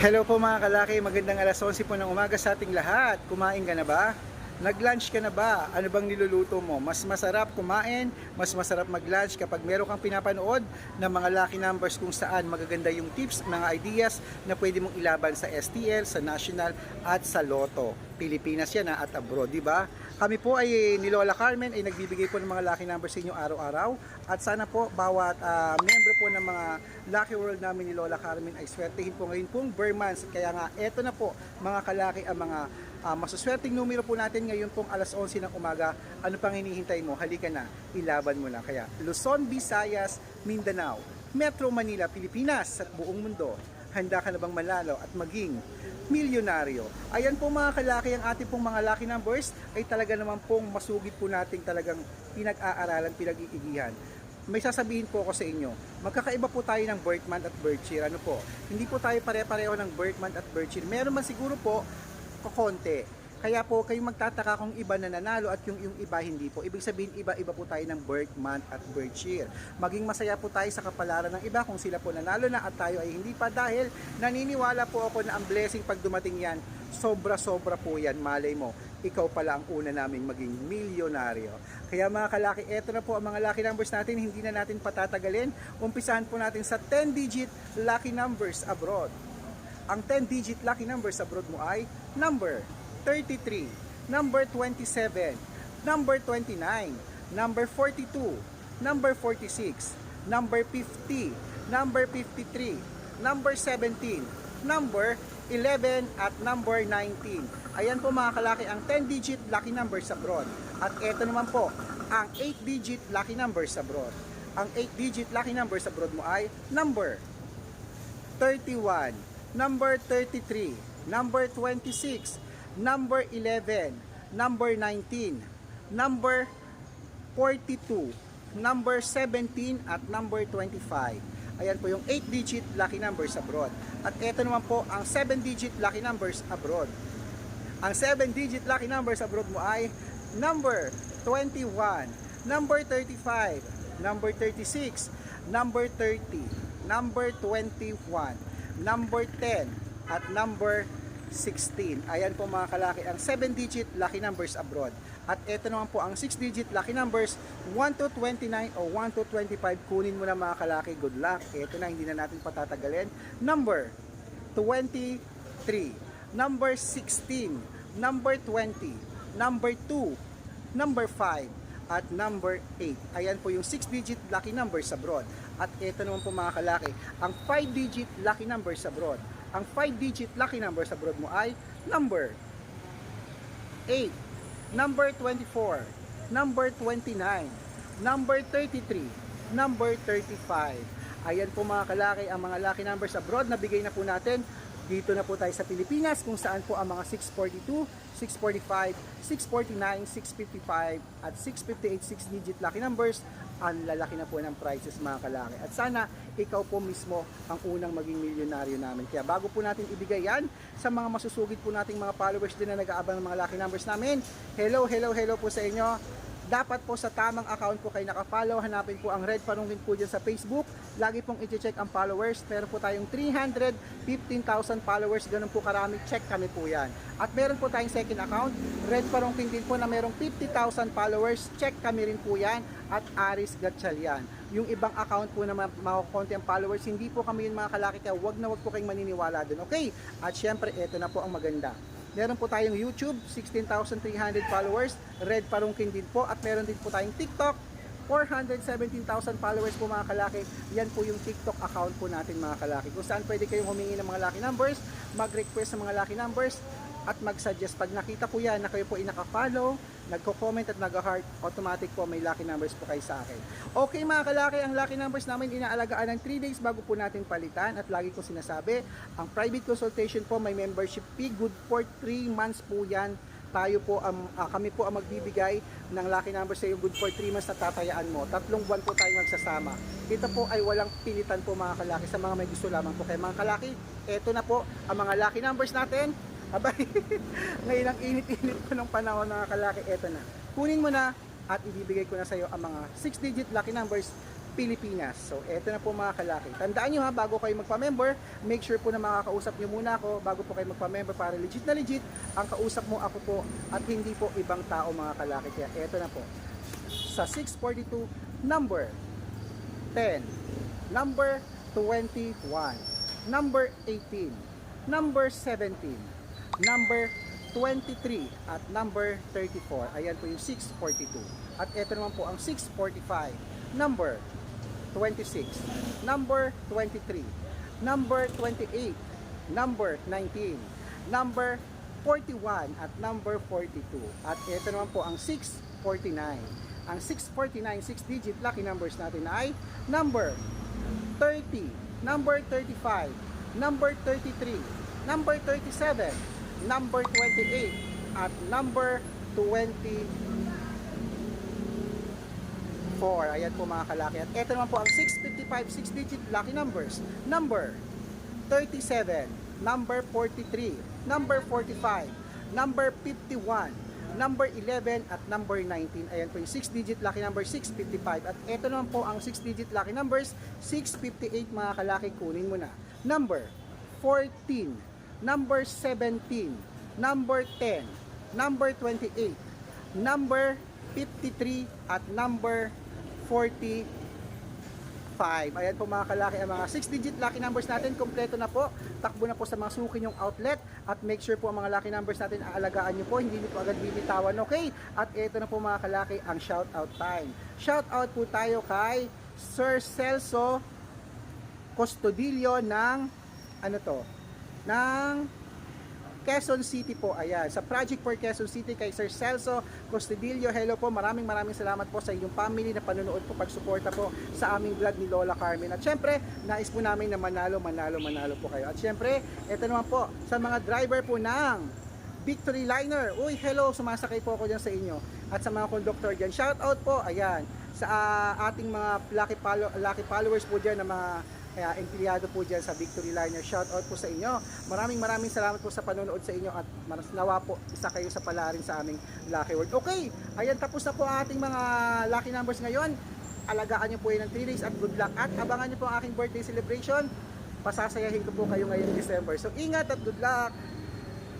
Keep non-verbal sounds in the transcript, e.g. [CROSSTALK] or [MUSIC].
Hello po mga kalaki, magandang alas 11 po ng umaga sa ating lahat. Kumain ka na ba? Nag-lunch ka na ba? Ano bang niluluto mo? Mas masarap kumain, mas masarap mag-lunch kapag meron kang pinapanood ng mga lucky numbers kung saan magaganda yung tips, mga ideas na pwede mong ilaban sa STL, sa National at sa Lotto. Pilipinas yan ha, at abroad, di ba? Kami po ay ni Lola Carmen ay nagbibigay po ng mga lucky numbers sa inyo araw-araw at sana po bawat ah, member po ng mga Lucky World namin ni Lola Carmen ay swertehin po ngayon pong Burmans. Kaya nga, eto na po mga kalaki ang mga uh, masuswerteng numero po natin ngayon pong alas 11 ng umaga. Ano pang hinihintay mo? Halika na, ilaban mo na. Kaya Luzon, Visayas, Mindanao, Metro Manila, Pilipinas at buong mundo. Handa ka na bang manalo at maging milyonaryo? Ayan po mga kalaki, ang ating pong mga lucky numbers ay talaga naman pong masugid po nating talagang pinag-aaralan, pinag-iigihan may sasabihin po ako sa inyo, magkakaiba po tayo ng birth month at birth year. Ano po? Hindi po tayo pare-pareho ng birth month at birth year. Meron man siguro po, kakonti. Kaya po kayong magtataka kung iba na nanalo at yung, yung iba hindi po. Ibig sabihin iba-iba po tayo ng birth month at birth year. Maging masaya po tayo sa kapalaran ng iba kung sila po nanalo na at tayo ay hindi pa dahil naniniwala po ako na ang blessing pag dumating yan, sobra-sobra po yan. Malay mo, ikaw pala ang una naming maging milyonaryo. Kaya mga kalaki, eto na po ang mga lucky numbers natin, hindi na natin patatagalin. Umpisahan po natin sa 10-digit lucky numbers abroad. Ang 10-digit lucky numbers abroad mo ay number 33, number 27, number 29, number 42, number 46, number 50, number 53, number 17, number 11 at number 19. Ayan po mga kalaki ang 10-digit lucky numbers abroad. At ito naman po ang 8-digit lucky numbers abroad. Ang 8-digit lucky numbers abroad mo ay number 31, number 33, number 26, number 11, number 19, number 42, number 17 at number 25. Ayan po yung 8-digit lucky numbers abroad. At ito naman po ang 7-digit lucky numbers abroad. Ang 7-digit lucky numbers abroad mo ay number 21, number 35, number 36, number 30, number 21, number 10, at number 16. Ayan po mga kalaki ang 7-digit lucky numbers abroad. At ito naman po ang 6-digit lucky numbers 1 to 29 o 1 to 25. Kunin mo na mga kalaki. Good luck. Ito na hindi na natin patatagalin. Number 23. Number 16. Number 20. Number 2. Number 5 at number 8. Ayan po yung 6-digit lucky numbers abroad. At ito naman po mga kalaki, ang 5-digit lucky numbers abroad. Ang 5-digit lucky numbers abroad mo ay number 8, number 24, number 29, number 33, number 35. Ayan po mga kalaki, ang mga lucky numbers abroad na bigay na po natin dito na po tayo sa Pilipinas kung saan po ang mga 642, 645, 649, 655 at 658 6-digit lucky numbers ang lalaki na po ng prices mga kalaki. At sana ikaw po mismo ang unang maging milyonaryo namin. Kaya bago po natin ibigay yan sa mga masusugid po nating mga followers din na nag-aabang ng mga lucky numbers namin. Hello, hello, hello po sa inyo dapat po sa tamang account po kayo nakafollow. Hanapin po ang Red Parungin po dyan sa Facebook. Lagi pong i-check ang followers. Meron po tayong 315,000 followers. Ganun po karami. Check kami po yan. At meron po tayong second account. Red Parungin din po na merong 50,000 followers. Check kami rin po yan. At Aris Gatchalian. Yung ibang account po na mga, ang followers, hindi po kami yung mga kalaki. Kaya wag na wag po kayong maniniwala dun. Okay? At syempre, ito na po ang maganda. Meron po tayong YouTube, 16,300 followers. Red Parungkin din po. At meron din po tayong TikTok, 417,000 followers po mga kalaki. Yan po yung TikTok account po natin mga kalaki. Kung saan pwede kayong humingi ng mga lucky numbers, mag-request ng mga lucky numbers, at mag-suggest. Pag nakita po yan na kayo po ay naka-follow, nagko-comment at nag-heart, automatic po may lucky numbers po kayo sa akin. Okay mga kalaki, ang lucky numbers namin inaalagaan ng 3 days bago po natin palitan at lagi ko sinasabi, ang private consultation po may membership fee, good for 3 months po yan tayo po ang ah, kami po ang magbibigay ng lucky numbers sa iyo good for 3 months na tatayaan mo. Tatlong buwan po tayo magsasama. Ito po ay walang pilitan po mga kalaki sa mga may gusto lamang po. Kaya mga kalaki, eto na po ang mga lucky numbers natin. Abay, [LAUGHS] ngayon ang init-init ko ng panahon mga kalaki, eto na. Kunin mo na at ibibigay ko na sa iyo ang mga 6-digit lucky numbers Pilipinas. So, eto na po mga kalaki. Tandaan nyo ha, bago kayo magpa-member, make sure po na makakausap nyo muna ako bago po kayo magpa-member para legit na legit ang kausap mo ako po at hindi po ibang tao mga kalaki. Kaya eto na po. Sa 642, number 10, number 21, number 18, number 17, number 23, at number 34. Ayan po yung 642. At ito naman po ang 645, number 26, number 23, number 28, number 19, number 41 at number 42. At ito naman po ang 649. Ang 649 6-digit lucky numbers natin ay number 30, number 35, number 33, number 37, number 28, at number 24. Ayan po mga kalaki. At ito naman po ang 655 6-digit lucky numbers. Number 37, number 43, number 45, number 51, number 11 at number 19. Ayan po yung 6-digit lucky number 655. At ito naman po ang 6-digit lucky numbers 658 mga kalaki. Kunin mo na. Number 14, number 17, number 10, number 28, number 53 at number 45. Ayan po mga kalaki ang mga 6-digit lucky numbers natin. Kompleto na po. Takbo na po sa mga suki yung outlet. At make sure po ang mga lucky numbers natin aalagaan nyo po. Hindi nyo po agad bibitawan. Okay? At ito na po mga kalaki ang shout out time. Shout out po tayo kay Sir Celso Custodillo ng ano to? Ng Quezon City po. Ayan, sa Project for Quezon City kay Sir Celso Costedillo. Hello po, maraming maraming salamat po sa inyong family na panonood po, pagsuporta po sa aming vlog ni Lola Carmen. At syempre, nais po namin na manalo, manalo, manalo po kayo. At syempre, ito naman po, sa mga driver po ng Victory Liner. Uy, hello, sumasakay po ako dyan sa inyo. At sa mga conductor dyan, shout out po, ayan, sa ah, ating mga lucky, follow, lucky followers po dyan na mga kaya empleyado po dyan sa Victory Liner. Shout out po sa inyo. Maraming maraming salamat po sa panonood sa inyo at nawa po isa kayo sa palarin sa aming Lucky Word. Okay, ayan tapos na po ating mga lucky numbers ngayon. Alagaan niyo po yun ng 3 days at good luck. At abangan niyo po ang aking birthday celebration. Pasasayahin ko po kayo ngayong December. So ingat at good luck.